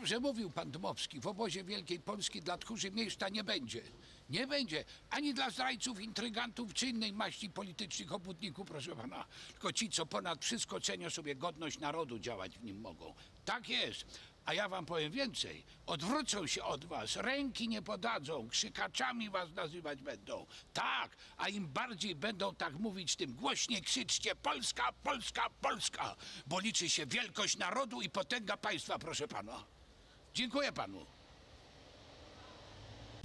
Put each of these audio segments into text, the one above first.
Dobrze mówił pan Dmowski, w obozie Wielkiej Polski dla tchórzy miejsca nie będzie. Nie będzie. Ani dla zdrajców, intrygantów czy innej maści politycznych obłudników, proszę pana. Tylko ci, co ponad wszystko cenią sobie godność narodu, działać w nim mogą. Tak jest. A ja wam powiem więcej. Odwrócą się od was, ręki nie podadzą, krzykaczami was nazywać będą. Tak, a im bardziej będą tak mówić, tym głośniej krzyczcie Polska, Polska, Polska, bo liczy się wielkość narodu i potęga państwa, proszę pana. Dziękuję panu.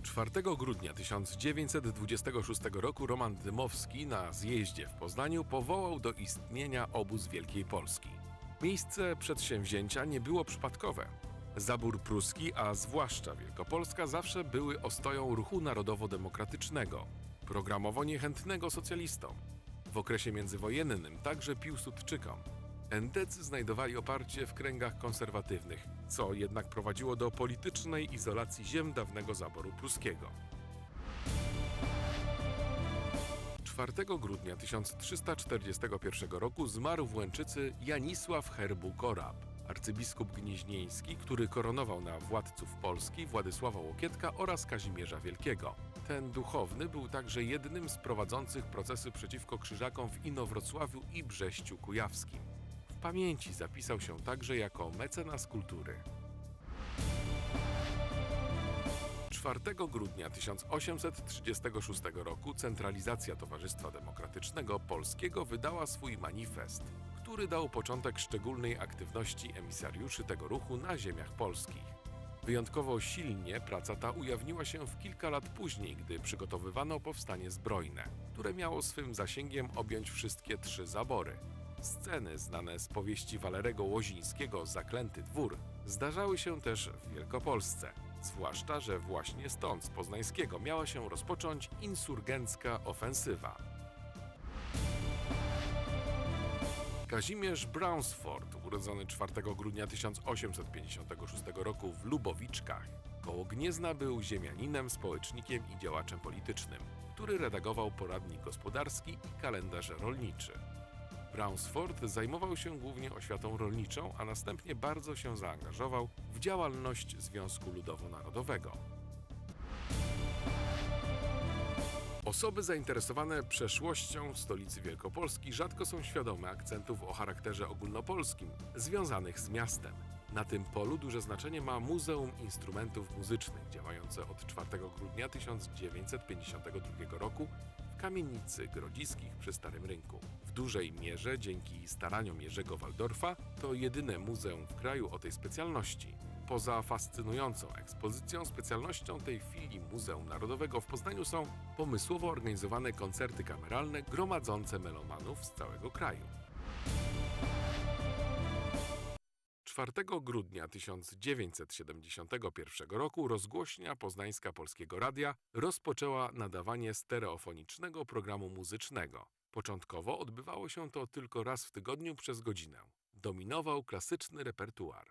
4 grudnia 1926 roku Roman Dymowski na zjeździe w Poznaniu powołał do istnienia obóz Wielkiej Polski. Miejsce przedsięwzięcia nie było przypadkowe. Zabór pruski, a zwłaszcza Wielkopolska, zawsze były ostoją ruchu narodowo-demokratycznego, programowo niechętnego socjalistom. W okresie międzywojennym także Piłsudczykom. Endecy znajdowali oparcie w kręgach konserwatywnych, co jednak prowadziło do politycznej izolacji ziem dawnego zaboru pruskiego. 4 grudnia 1341 roku zmarł w Łęczycy Janisław Herbu-Korab, arcybiskup gnieźnieński, który koronował na władców Polski Władysława Łokietka oraz Kazimierza Wielkiego. Ten duchowny był także jednym z prowadzących procesy przeciwko krzyżakom w Inowrocławiu i Brześciu Kujawskim. Pamięci zapisał się także jako mecenas kultury. 4 grudnia 1836 roku centralizacja Towarzystwa Demokratycznego Polskiego wydała swój manifest, który dał początek szczególnej aktywności emisariuszy tego ruchu na ziemiach polskich. Wyjątkowo silnie praca ta ujawniła się w kilka lat później, gdy przygotowywano powstanie zbrojne, które miało swym zasięgiem objąć wszystkie trzy zabory. Sceny znane z powieści Walerego Łozińskiego Zaklęty Dwór zdarzały się też w Wielkopolsce, zwłaszcza, że właśnie stąd z Poznańskiego miała się rozpocząć insurgencka ofensywa. Kazimierz Brownsford, urodzony 4 grudnia 1856 roku w Lubowiczkach, koło Gniezna był ziemianinem, społecznikiem i działaczem politycznym, który redagował poradnik gospodarski i kalendarz rolniczy. Brownsford zajmował się głównie oświatą rolniczą, a następnie bardzo się zaangażował w działalność Związku Ludowo-Narodowego. Osoby zainteresowane przeszłością stolicy Wielkopolski rzadko są świadome akcentów o charakterze ogólnopolskim związanych z miastem. Na tym polu duże znaczenie ma Muzeum Instrumentów Muzycznych, działające od 4 grudnia 1952 roku kamienicy Grodziskich przy Starym Rynku. W dużej mierze dzięki staraniom Jerzego Waldorfa to jedyne muzeum w kraju o tej specjalności. Poza fascynującą ekspozycją, specjalnością tej filii Muzeum Narodowego w Poznaniu są pomysłowo organizowane koncerty kameralne gromadzące melomanów z całego kraju. 4 grudnia 1971 roku rozgłośnia poznańska Polskiego Radia rozpoczęła nadawanie stereofonicznego programu muzycznego. Początkowo odbywało się to tylko raz w tygodniu przez godzinę. Dominował klasyczny repertuar.